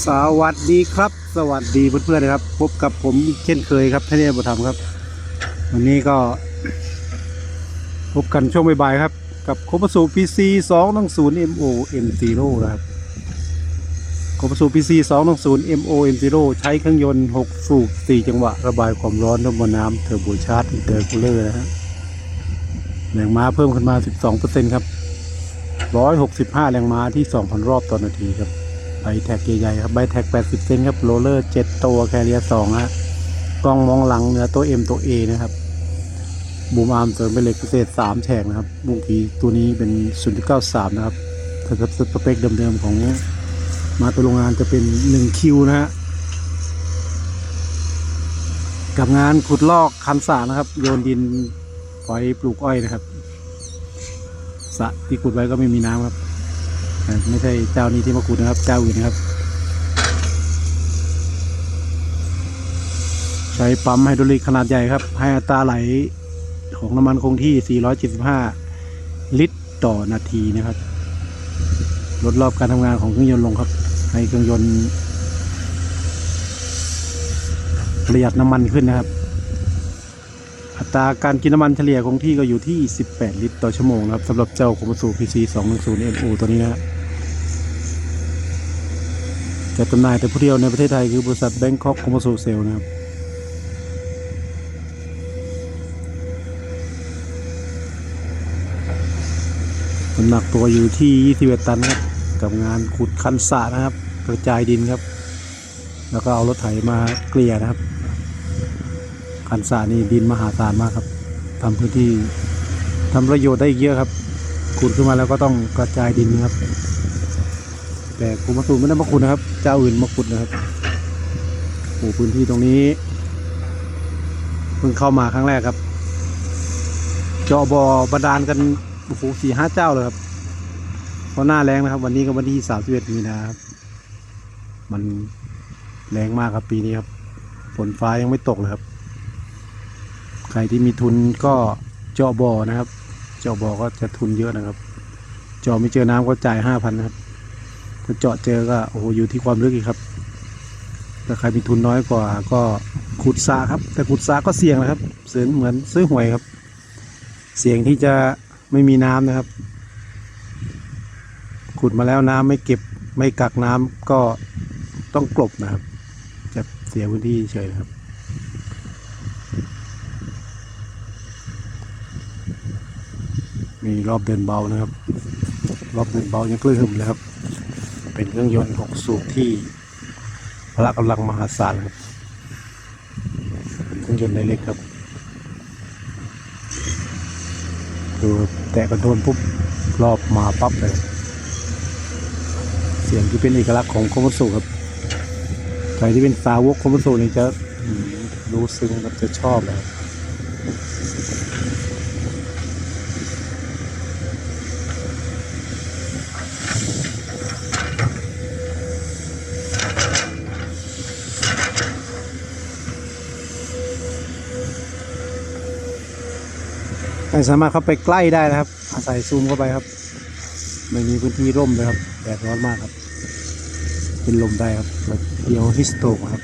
สวัสดีครับ สวัสดีเพื่อนๆนะครับพบกับผมเช่นเคยครับท่านนี้บุธรรมครับ วันนี้ก็พบกันช่วงบ่ายๆครับ กับโคปสู PC 2 2 0 MO M0 นะครับโคปสู PC 2 2 0 MO M0 ใช้เครื่องยนต์6สูบ4จังหวะ ระบายความร้อนด้วยมวลน้ำเทอร์โบชาร์จอินเตอร์คูลเลอร์นะฮะแรงม้าเพิ่มขึ้นมา 12%ครับ 165 แรงม้าที่ 2,000 รอบต่อนาทีครับ ใบแท็กใหญ่ๆครับใบแท็ก 80 เซนครับโรลเลอร์ 7 ตัวแคเรีย2ฮะกล้องมองหลังเนื้อตัว M ตัว A นะครับบูมอาร์มเสริมเป็นเหล็กพิเศษ 3 แฉกนะครับบุ้งกีตัวนี้เป็น 0.93 นะครับถ้าสเปคเดิมๆของมาตัวโรงงานจะเป็น 1 คิวนะฮะกับงานขุดลอกคันสระนะครับ โยนดินปล่อยปลูกอ้อยนะครับสะที่ขุดไว้ก็ไม่มีน้ำครับ ไม่ใช่เจ้านี้ที่มาขุดนะครับ เจ้าอื่นนะครับ ใช้ปั๊มไฮดรอลิกขนาดใหญ่ครับ ให้อัตราไหลของน้ำมันคงที่ 475 ลิตรต่อนาทีนะครับ ลดรอบการทำงานของเครื่องยนต์ลงครับ ให้เครื่องยนต์ประหยัดน้ำมันขึ้นนะครับ อัตราการกินน้ำมันเฉลี่ยคงที่ก็อยู่ที่ 18 ลิตรต่อชั่วโมงนะครับสำหรับเจ้าของสู PC 210 MO ตัวนี้นะฮะ จัดจำหน่ายแต่ผู้เดียวในประเทศไทยคือบริษัท Bangkok c o m m e r c i a l Sale นะครับน้ำหนักตัวอยู่ที่21ตันครับ กับงานขุดคันสะนะครับ กระจายดินครับ แล้วก็เอารถไถมาเกลี่ยนะครับ คันสะนี่ดินมหาศาลมากครับทำพื้นที่ทำประโยชน์ได้อีกเยอะครับขุดขึ้นมาแล้วก็ต้องกระจายดินนะครับ แต่กรมสูไม่ได้มาขุดนะครับ เจ้าอื่นมาขุดนะครับโอ้พื้นที่ตรงนี้เพิ่งเข้ามาครั้งแรกครับเจาะบ่อบาดาลกันโอ้โหสี่ห้าเจ้าเลยครับเพราะหน้าแรงนะครับ วันนี้ก็วันที่สามสิบเอ็ดมีนาครับ มันแรงมากครับปีนี้ครับฝนฟ้ายังไม่ตกเลยครับ ใครที่มีทุนก็เจาะบ่อนะครับ เจาะบ่อก็จะทุนเยอะนะครับ เจาะไม่เจอน้ำก็จ่ายห้าพันนะครับ ถ้าเจาะเจอก็โอ้โหอยู่ที่ความลึกอีกครับถ้าใครมีทุนน้อยกว่าก็ขุดสระครับ แต่ขุดสระก็เสี่ยงนะครับเสือเหมือนซื้อหวยครับ เสี่ยงที่จะไม่มีน้ำนะครับ ขุดมาแล้วน้ำไม่เก็บไม่กักน้ำก็ต้องกลบนะครับ จะเสียพื้นที่เฉยนะครับมีรอบเดินเบานะครับ รอบเดินเบายังกลื้หึมเลยครับ เป็นเครื่องยนต์หกสูบที่พละกำลังมหาศาลครับเครื่องยนต์เล็กๆครับ ดูแตะกระโดนปุ๊บรอบมาปั๊บเลย เสียงที่เป็นเอกลักษณ์ของโคมสุครับใครที่เป็นสาวกโคมสุนี่จะรู้ซึ้งครับจะชอบเลย ไม่สามารถเข้าไปใกล้ได้นะครับ อาศัยซูมเข้าไปครับ ไม่มีพื้นที่ร่มเลยครับแดดร้อนมากครับ เป็นลมได้ครับเดียวฮิสโตกครับ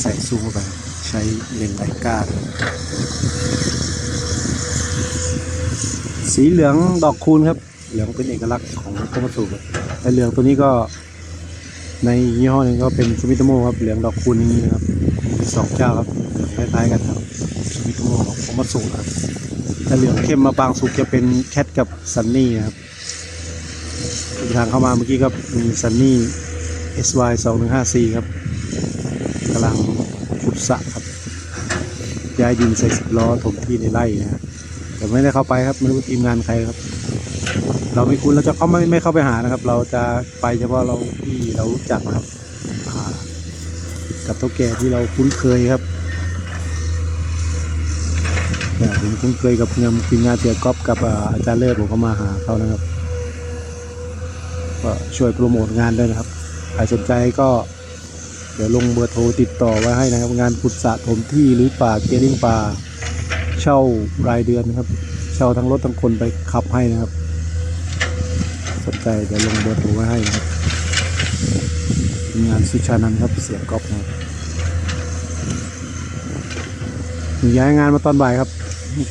ใส่ซูมเข้าไป ใช้เลนส์ไลกาครับสีเหลืองดอกคูณครับ เหลืองเป็นเอกลักษณ์ของโคมาสุครับแต่เหลืองตัวนี้ก็ในยี่ห้อหนึงก็เป็นซูมิโตโมครับเหลืองดอกคูณนี้นะครับมีสองเจ้าครับคล้ายๆกันครับซูมิโตโมของโคมาสุครับ ถ้าเหลืองเข้มมาบางสุกจะเป็นแคทกับซันนี่นะครับทางเข้ามาเมื่อกี้ก็มีซันนี่ SY 2 1 5 4ครับกำลังขุดสะครับ ย้ายดินใส่สิบล้อถมที่ในไร่นะแต่ไม่ได้เข้าไปครับไม่รู้ทีมงานใครครับ เราไม่คุ้นเราจะเขาไม่ไม่เข้าไปหานะครับ เราจะไปเฉพาะเราที่เรารู้จักครับกับเท่าแก่ที่เราคุ้นเคยครับ เนี่ย ผมคุ้นเคยกับงานทีมงานเสียก๊อฟกับอาจารย์เลิศผมก็มาหาเขานะครับ ก็ช่วยโปรโมทงานด้วยนะครับใครสนใจก็เดี๋ยวลงเบอร์โทรติดต่อไว้ให้นะครับ งานขุดสะถมที่หรือป่าเกลิ่งป่าเช่ารายเดือนนะครับ เช่าทั้งรถทั้งคนไปขับให้นะครับ สนใจเดี๋ยวลงเบอร์โทรไว้ให้นะครับงานสุชานันครับเสียงก๊อฟนะครับย้ายงานมาตอนบ่ายครับ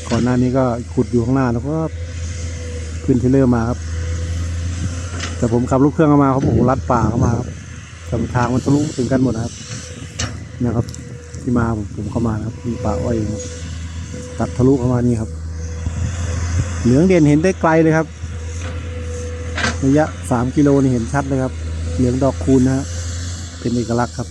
ก่อนหน้านี้ก็ขุดอยู่ข้างหน้าแล้วก็ขึ้นเทเลอร์มาครับ แต่ผมขับลูกเครื่องเข้ามาเขาบอกลัดป่าเข้ามาครับแต่ทางมันทะลุถึงกันหมดนะครับนี่ยครับ ที่มาผมเข้ามาครับมีป่าอ้อยครับตัดทะลุเข้ามานี่ครับ เหลืองเด่นเห็นได้ไกลเลยครับ ระยะสามกิโลนี่เห็นชัดเลยครับ เหลืองดอกคูณนะฮะเป็นเอกลักษณ์ครับ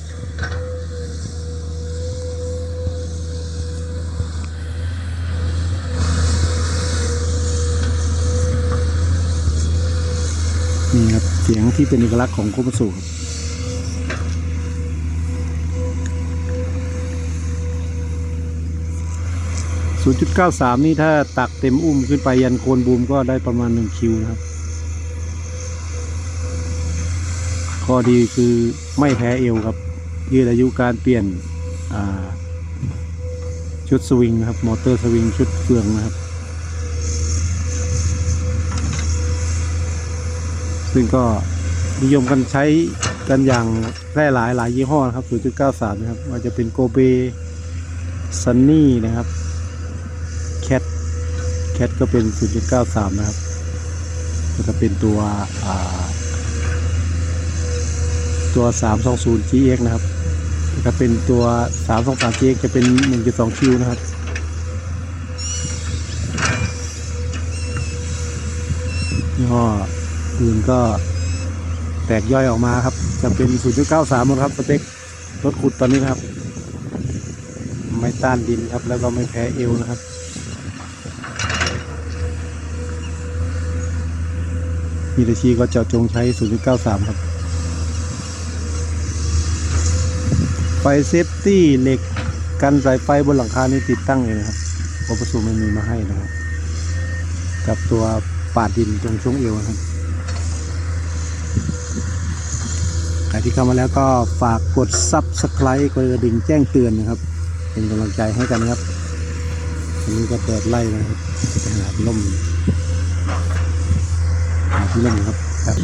นี่ครับเสียงที่เป็นเอกลักษณ์ของโคมาสุครับ0.93นี่ถ้าตักเต็มอุ้มขึ้นไปยันโคนบูมก็ได้ประมาณ1คิวนะครับ ข้อดีคือไม่แพ้เอวครับ ยืดอายุการเปลี่ยนชุดสวิงครับ มอเตอร์สวิงชุดเฟืองนะครับ ซึ่งก็นิยมกันใช้กันอย่างแพร่หลายหลายยี่ห้อนะครับ 0.93 นะครับว่าจะเป็นโกเบซันนี่นะครับแคทแคทก็เป็น 0.93 นะครับก็จะเป็นตัวตัว 320 GX นะครับก็เป็นตัว 323 GX จะเป็น 1.2 คิวนะครับยี่ห้อ อื่นก็แตกย่อยออกมาครับ จะเป็น 0.93หมดครับสเปครถขุดตอนนี้ครับ ไม่ต้านดินครับ แล้วก็ไม่แพ้เอวนะครับมีตาชีก็เจาะจงใช้ 0.93 ครับ ไฟเซฟตี้เหล็กกันสายไฟบนหลังคานี่ติดตั้งเองนะครับโอปสุไม่มีมาให้นะครับ กับตัวปาดดินตรงช่วงเอวนะครับ ใครที่เข้ามาแล้วก็ฝากกด Subscribe กดกระดิ่งแจ้งเตือนนะครับ เป็นกำลังใจให้กันนะครับวันนี้ก็เปิดไล่นะครับไปหาที่ร่มหาที่ร่มครับครับ